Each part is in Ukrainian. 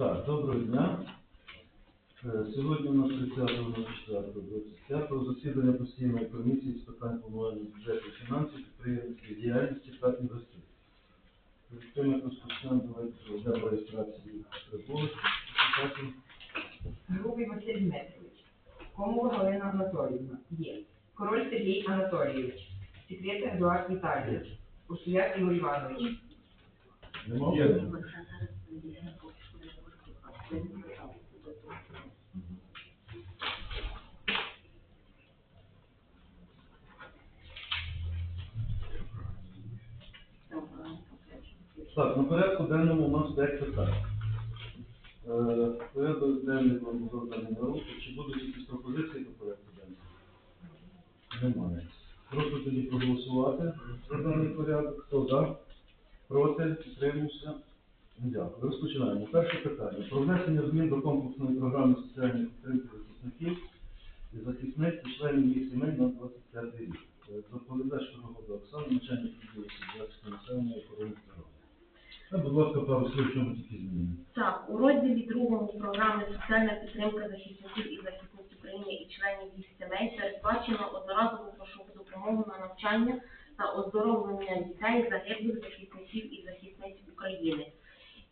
Так, доброго дня. Е, Сьогодні у нас 30.04.25 засідання постійної комісії з питань планування бюджету і фінансів, підприємницької діяльності та інвестицій. Перед тим, як розпочнемо, давайте проведемо реєстрацію прибулих. Грубий Василь Дмитрович, Комова Галина Анатоліївна, є. Король Сергій Анатолійович, секретар Едуард Віталійович, Ушляк Ігор Іванович, Нема? Так, на порядку денному у нас 5 питань. Е, Порядок денний вам розданий на руку. Чи будуть якісь пропозиції по порядку денному? Немає. Прошу тоді проголосувати за даний порядок. Хто за? Проти? Підтримався? Дякую. Розпочинаємо. Перше питання. Про внесення змін до комплексної програми соціальної підтримки захисників і захисниць і членів їх сімей на 25 рік. Е, Доповідач Павло Оксана, начальник відділу захисту населення охорони здоров'я. Будь ласка, пару слів, чому тільки зміни. Так, у розділі другому програми соціальна підтримка захисників і захисниць України і членів їх сімей передбачено одноразову грошову допомогу на навчання та оздоровлення дітей загиблих захисників і захисниць України.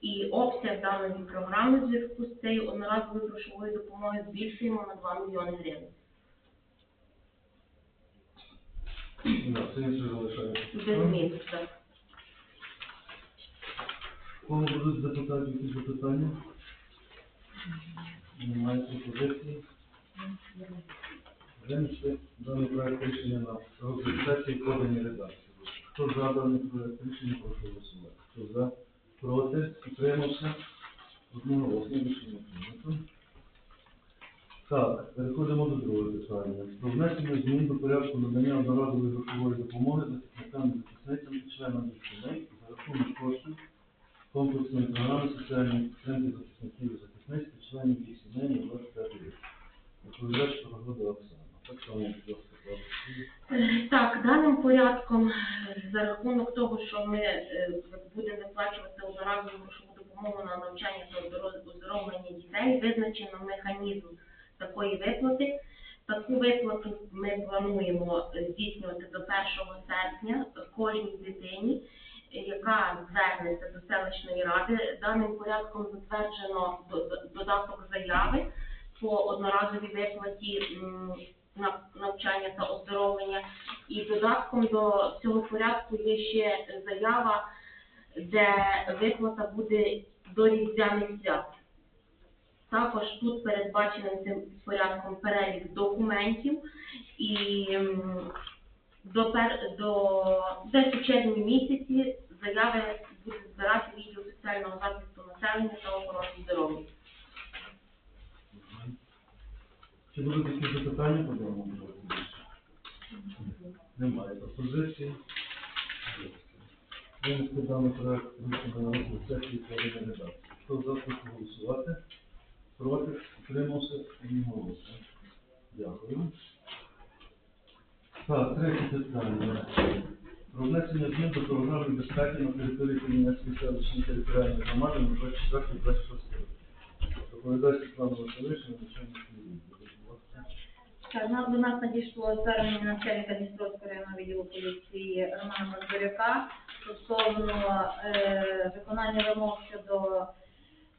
І обсяг даної програми в зв'язку з цією одноразовою грошовою допомогою збільшуємо на 2 мільйони гривень. Да, це інше залишається. Без змін. Так. У будуть депутатів якісь запитання? Немає пропозиції. Винести даний проект рішення на розгляд сесії подані редакції. Хто за даний проект рішення, прошу голосувати. Хто за, проти, підтримався. Одноголосно рішення прийнято. Так, переходимо до другого питання. Про внесення змін до порядку надання одноразової грошової допомоги захисникам і захисницям і членам їх сімей за рахунок коштів комплексної програми соціальної підтримки захисників і захисниць і членів їх сімей на 25 рік. Доповідач Погода Оксана. Так само, будь ласка. Е, Так, даним порядком, е, за рахунок того, що ми грошову допомогу на навчання та оздоровлення дітей, визначено механізм такої виплати. Таку виплату ми плануємо здійснювати до 1 серпня кожній дитині, яка звернеться до селищної ради. Даним порядком затверджено до- до- додаток заяви по одноразовій виплаті навчання та оздоровлення. І додатком до цього порядку є ще заява, де виплата буде до різдвяних свят. Також тут передбаченим цим порядком перелік документів і до, до десь у місяці заяви буде збирати відділ соціального захисту населення та охорони здоров'я. Чи будуть якісь запитання по даному? Немає пропозиції. Винести даний проект рішення на розгляд сесії подані редакції. Хто за, прошу голосувати? Проти? Утримався? Одноголосно. Дякую. Так, третє питання. Про внесення змін до програми безпеки на території Кремінецької селищної територіальної громади на 24-26 років. Доповідач Світлана Василишина, начальник відділу. Так, на- до нас надійшло звернення начальника Дністровського районного відділу поліції Романа Бондарюка стосовно е, виконання вимог щодо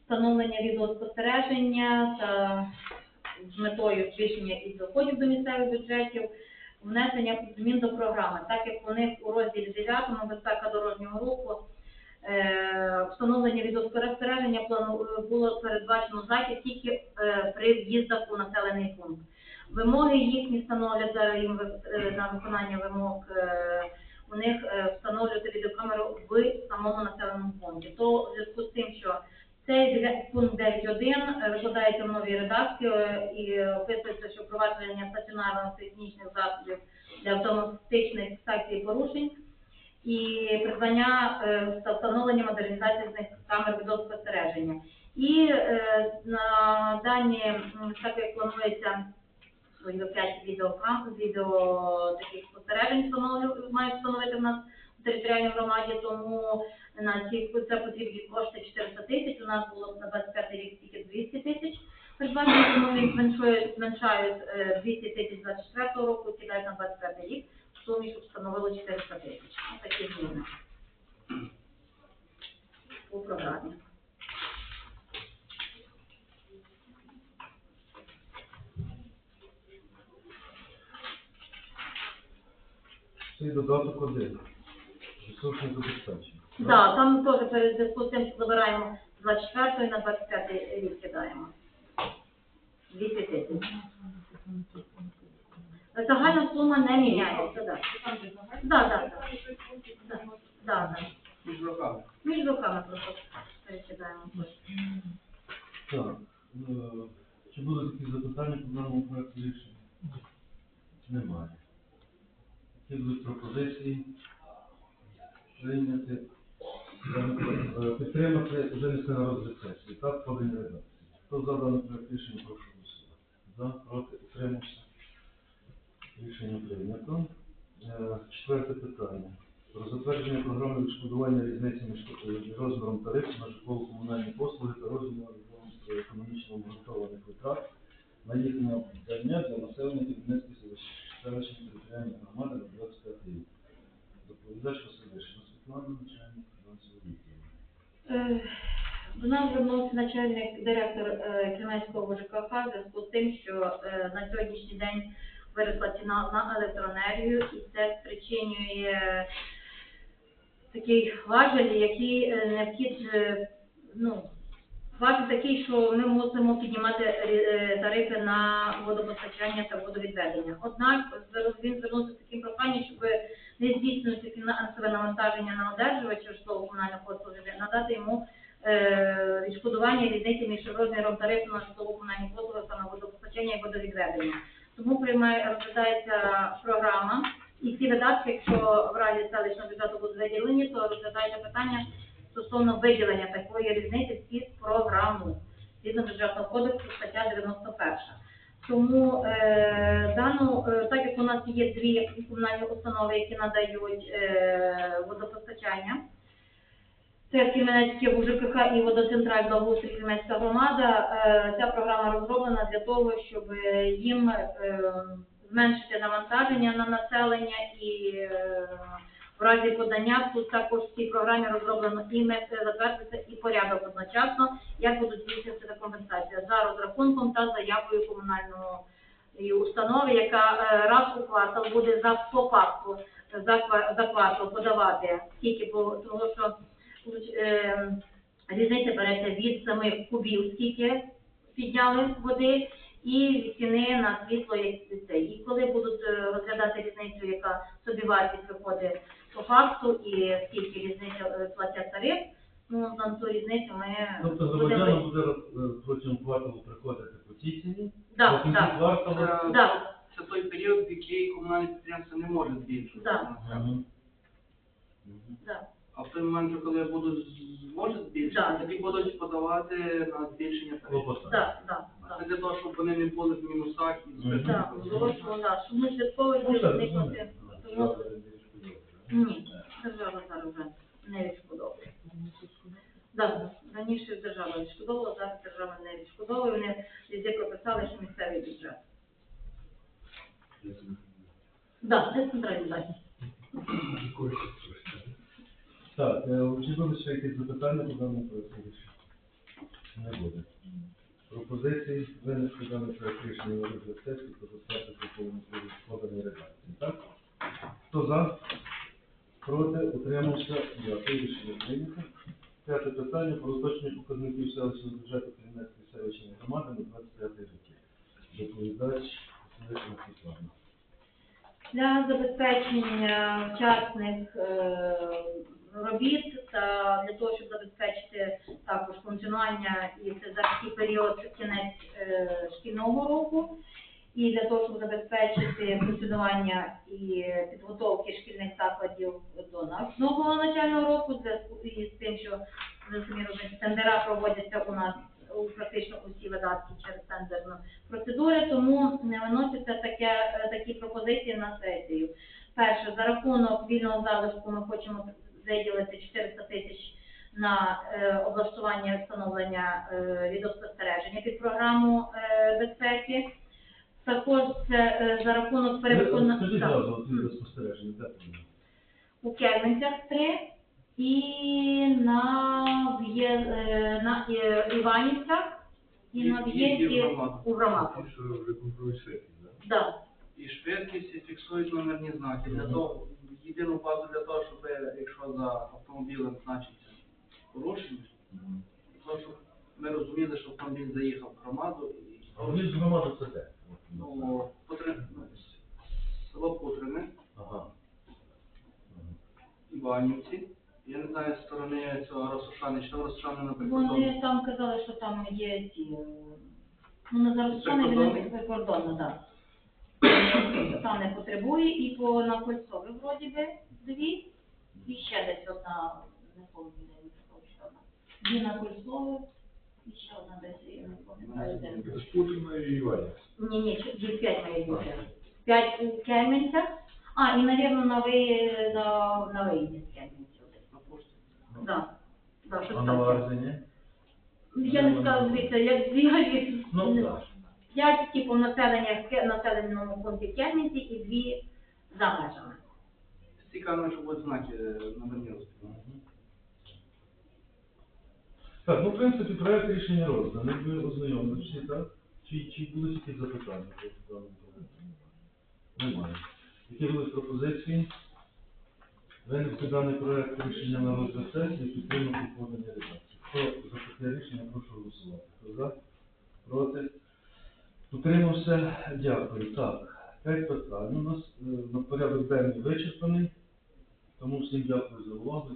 встановлення відеоспостереження та з метою збільшення і доходів до місцевих бюджетів, внесення змін до програми, так як у них у розділі 9 безпека дорожнього руху е, встановлення відеоспостереження е, було передбачено захід тільки е, при в'їздах у населений пункт. Вимоги їхні становлять зараз їм е, на виконання вимог. е, У них е, встановлювати відеокамеру в самому населеному пункті. То в зв'язку з тим, що цей пункт 9.1 е, викладається в новій редакції і описується, що впровадження стаціонарних технічних засобів для автоматичної фіксації порушень і придбання та встановлення модернізації з них камер відеоспостереження. І на дані, так як планується до 5 відеокам, відео таких спостережень встановлю- мають встановити в нас у територіальній громаді, тому на ці це потрібні кошти 400 тисяч. У нас було на 25 рік тільки 200 тисяч. Передбачено, тому він зменшує, зменшають е, 200 тисяч 24 року, кидають на 25 рік, в сумі, щоб становило 400 тисяч. Такі зміни. У програмі. Цей додаток один. Ресурсне забезпечення. Так, там теж перед зв'язку з тим, що забираємо з 24 на 25 рік кидаємо. 200 тисяч. Загальна сума не міняється, так. Так, так, так. Так, так. Між роками. Між руками просто перекидаємо. Так, е, чи будуть якісь запитання по даному проекту рішення? Немає. Які будуть пропозиції? Прийняти. Е, Підтримати винести на розгляд сесії. Так, подані редакції. Хто за даний проект рішення, прошу голосувати. За, проти, утримався. Рішення прийнято. Е, Четверте питання. Про затвердження програми відшкодування різниці між е, розміром тарифу на житлово-комунальні послуги та розміром економічно обґрунтованих витрат на їх надання для населення Кабінетської селищної територіальної громади на 25 рік. Доповідач Василишина Світлана, начальник фінансового відділу. Е, До нас звернувся начальник директор е, Кремлівського ЖКХ в зв'язку з тим, що е, на сьогоднішній день виросла ціна на електроенергію, і це спричинює такий важель, який е, необхід, ну, важель такий, що ми мусимо піднімати тарифи на водопостачання та водовідведення. Однак він звернувся з таким проханням, щоб не здійснювати фінансове навантаження на одержувача житлово-комунальних послуг, надати йому відшкодування різниці між розміром тарифу на житлово-комунальні послуги та на водопостачання і водовідведення. Тому розглядається програма, і ці видатки, якщо в разі селищного бюджету будуть виділені, то розглядається питання стосовно виділення такої різниці під програму згідно бюджетного кодексу стаття 91. Тому е, дану, е, так як у нас є дві комунальні установи, які надають е, водопостачання, це Кременецьке УЖКХ і водоцентраль благоустрій Кременецька громада. Е, Ця програма розроблена для того, щоб е, їм е, зменшити навантаження на населення і в разі подання тут також в цій програмі розроблено і затвердиться і порядок одночасно, як будуть здійснюватися компенсація за розрахунком та заявою комунальної установи, яка раз у квартал буде за по факту за, квартал подавати скільки, бо тому що е, різниця береться від самих кубів, скільки підняли води, і від ціни на світло, як це. І коли будуть е, розглядати різницю, яка собівартість виходить по факту, і скільки різниця е, платять тариф, ну на ту різницю ми Тобто громадянам буде е, протягом кварталу приходити по цій ціні, Да, да, кварталу. Це, Да. це той період, в який комунальне підприємство не може збільшувати. Да. А в той момент, коли будуть зможуть збільшити, Да. тоді будуть подавати на збільшення. Клопотання. Да, да, да. Це для того, щоб вони не були в мінусах і Мгм. Так, зрозуміло, да, щоб ми слідково Ну, так, зникнути. ну, Тому ні, держава зараз вже не відшкодовує. Да, раніше держава відшкодовувала, зараз держава не відшкодовує. Вони везде прописали, що місцевий бюджет. Да, це централізація. Так, е, чи будуть ще якісь запитання по даному проекту? Не буде. Пропозиції винести даний проект рішення на розгляд сесії та затвердити повністю подані редакції. Так? Хто за? Проти? Утримався? Дякую. Рішення прийнято. П'яте питання про уточнення показників селищного бюджету Кремінецької селищної громади на 25 роки. Доповідач Василишина Світлана. Для забезпечення вчасних е, робіт та для того, щоб забезпечити також функціонування і це за період кінець е, шкільного року, і для того, щоб забезпечити функціонування і підготовки шкільних закладів до навчного навчального року, зв'язку із тим, що тендера проводяться у нас у практично усі видатки через тендерну процедури, тому не виносяться таке, е, такі пропозиції на сесію. Перше, за рахунок вільного залишку ми хочемо виділити 400 тисяч на е, облаштування і встановлення е, відеоспостереження під програму е, безпеки. Також це е, за рахунок Скажіть переконання зразу, от від спостереження, де у Кельменцях 3 і на, В'є- е, на е, Іванівцях і на в'їзді у громаду. І швидкість, і фіксують номерні знаки. Для того, єдину базу для того, щоб якщо за автомобілем значиться порушення, того, щоб ми розуміли, що автомобіль заїхав в громаду і А вони з громади це де? ну, ну, село Путрини, Ага. Іванівці. Я не знаю з сторони цього Росошани, чи там Росошани на Вони там казали, що там є ті, е, ну не зараз що не Прикордонні? він прикордонно, так. Там не потребує, і по на кольцові вроді би дві, і ще десь одна, не пам'ятаю, не Дві на кольцові, і ще одна десь, я не пам'ятаю, де. Путіна і Іванів. Ні, ні, ч- їх п'ять має бути. П'ять у Кельменцях, а, і, навірно, на, ви, на, на виїзді з Кельменців. десь. на. Да. Да, щось А на таке. Варзині? Я не скажу, дивіться, як дві, Ну, так. П'ять, типу, населення в населеному пункті Кельниці і дві за межами. Цікаво, що будуть знаки е, номерні розпіл. Так, ну, в принципі, проект рішення розданий, ви ознайомилися так? Чи, чи були якісь запитання по даному проекту? Немає. Які були пропозиції? Винести даний проект рішення на розгляд сесії, підтримати подані редакції. Хто за таке рішення, прошу голосувати. Хто за? Проти? Утримався? Дякую. Так, п'ять питань. У нас е, на порядок денний вичерпаний. Тому всім дякую за увагу.